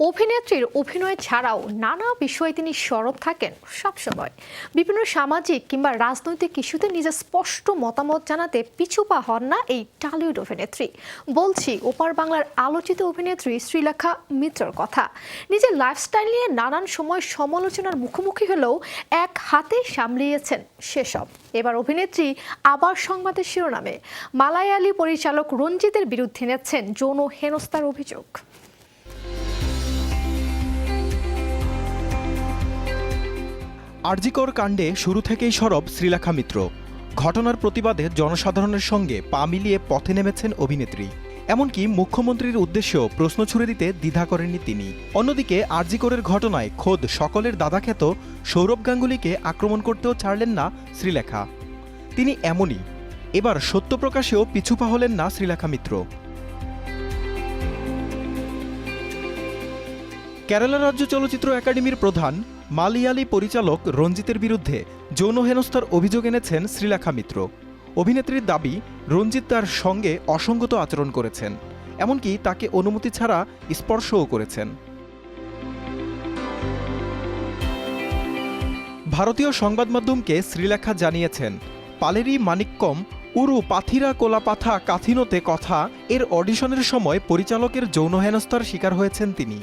অভিনেত্রীর অভিনয় ছাড়াও নানা বিষয়ে তিনি সরব থাকেন সবসময় বিভিন্ন সামাজিক কিংবা রাজনৈতিক ইস্যুতে নিজের স্পষ্ট মতামত জানাতে পিছুপা হন না এই টালিউড অভিনেত্রী। বলছি, ওপার বাংলার আলোচিত অভিনেত্রী শ্রীলেখা মিত্রর কথা। নিজের লাইফস্টাইল নিয়ে নানান সময় সমালোচনার মুখোমুখি হলেও এক হাতে সামলিয়েছেন সেসব। এবার অভিনেত্রী আবার সংবাদের শিরোনামে। মালায়ালি পরিচালক রঞ্জিতের বিরুদ্ধে নেচ্ছেন যৌন হেনস্থার অভিযোগ। আরজিকর কাণ্ডে শুরু থেকেই সরব শ্রীলেখা মিত্র। ঘটনার প্রতিবাদে জনসাধারণের সঙ্গে পা মিলিয়ে পথে নেমেছেন অভিনেত্রী। এমনকি মুখ্যমন্ত্রীর উদ্দেশ্যেও প্রশ্ন ছুড়ে দিতে দ্বিধা করেননি তিনি। অন্যদিকে আরজিকরের ঘটনায় খোদ সকলের দাদাখ্যাত সৌরভ গাঙ্গুলিকে আক্রমণ করতেও ছাড়লেন না শ্রীলেখা। তিনি এমনই। এবার সত্য প্রকাশেও পিছুপা হলেন না শ্রীলেখা মিত্র। কেরালা রাজ্য চলচ্চিত্র একাডেমির প্রধান মালিয়ালি পরিচালক রঞ্জিতের বিরুদ্ধে যৌন হেনস্থার অভিযোগ এনেছেন শ্রীলেখা মিত্র। অভিনেত্রীর দাবি, রঞ্জিত তার সঙ্গে অসঙ্গত আচরণ করেছেন, এমনকি তাকে অনুমতি ছাড়া স্পর্শও করেছেন। ভারতীয় সংবাদ মাধ্যমকে শ্রীলেখা জানিয়েছেন, পালেরি মানিক্কম উরু পাথিরা কোলাপাথা কাথিনোতে কথা এর অডিশনের সময় পরিচালকের যৌন হেনস্থার শিকার হয়েছেন তিনি।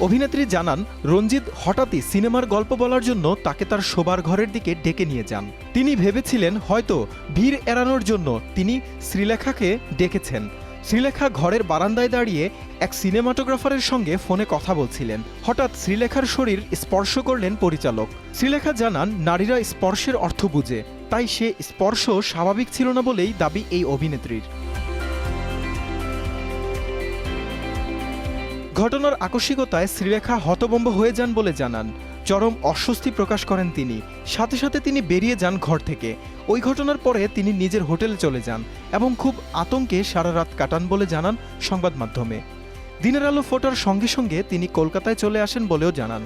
অভিনেত্রী জানান, রঞ্জিত হঠাৎই সিনেমার গল্প বলার জন্য তাকে তার শোবার ঘরের দিকে ডেকে নিয়ে যান। তিনি ভেবেছিলেন হয়তো ভিড় এড়ানোর জন্য তিনি শ্রীলেখাকে ডেকেছেন। শ্রীলেখা ঘরের বারান্দায় দাঁড়িয়ে এক সিনেমাটোগ্রাফারের সঙ্গে ফোনে কথা বলছিলেন। হঠাৎ শ্রীলেখার শরীর স্পর্শ করলেন পরিচালক। শ্রীলেখা জানান, নারীরা স্পর্শের অর্থ বুঝে, তাই সে স্পর্শ স্বাভাবিক ছিল না বলেই দাবি এই অভিনেত্রীর। ঘটনার আকস্মিকতায় শ্রীরেখা হতবম্ব হয়ে যান বলে জানান। চরম অস্বস্তি প্রকাশ করেন তিনি। সাথে সাথে তিনি বেরিয়ে যান ঘর থেকে। ওই ঘটনার পরে তিনি নিজের হোটেলে চলে যান এবং খুব আতঙ্কে সারা রাত কাটান বলে জানান সংবাদ মাধ্যমে। দিনের আলো ফোটার সঙ্গে সঙ্গে তিনি কলকাতায় চলে আসেন বলেও জানান।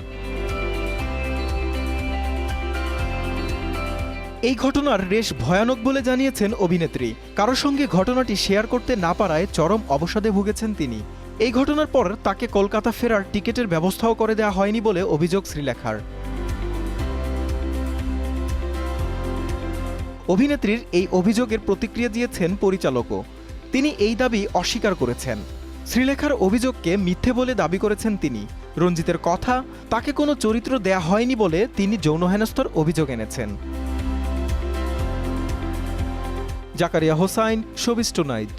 এই ঘটনার রেশ ভয়ানক বলে জানিয়েছেন অভিনেত্রী। কারও সঙ্গে ঘটনাটি শেয়ার করতে না পারায় চরম অবসাদে ভুগেছেন তিনি। এই ঘটনার পর তাকে কলকাতা ফেরার টিকিটের ব্যবস্থাও করে দেওয়া হয়নি বলে অভিযোগ শ্রীলেখার। অভিনেত্রীর এই অভিযোগের প্রতিক্রিয়া দিয়েছেন পরিচালকও। তিনি এই দাবি অস্বীকার করেছেন। শ্রীলেখার অভিযোগকে মিথ্যে বলে দাবি করেছেন তিনি। রঞ্জিতের কথা, তাকে কোনো চরিত্র দেয়া হয়নি বলে তিনি যৌন হেনস্তর অভিযোগ এনেছেন। Zakaria Hossain showbiz tonight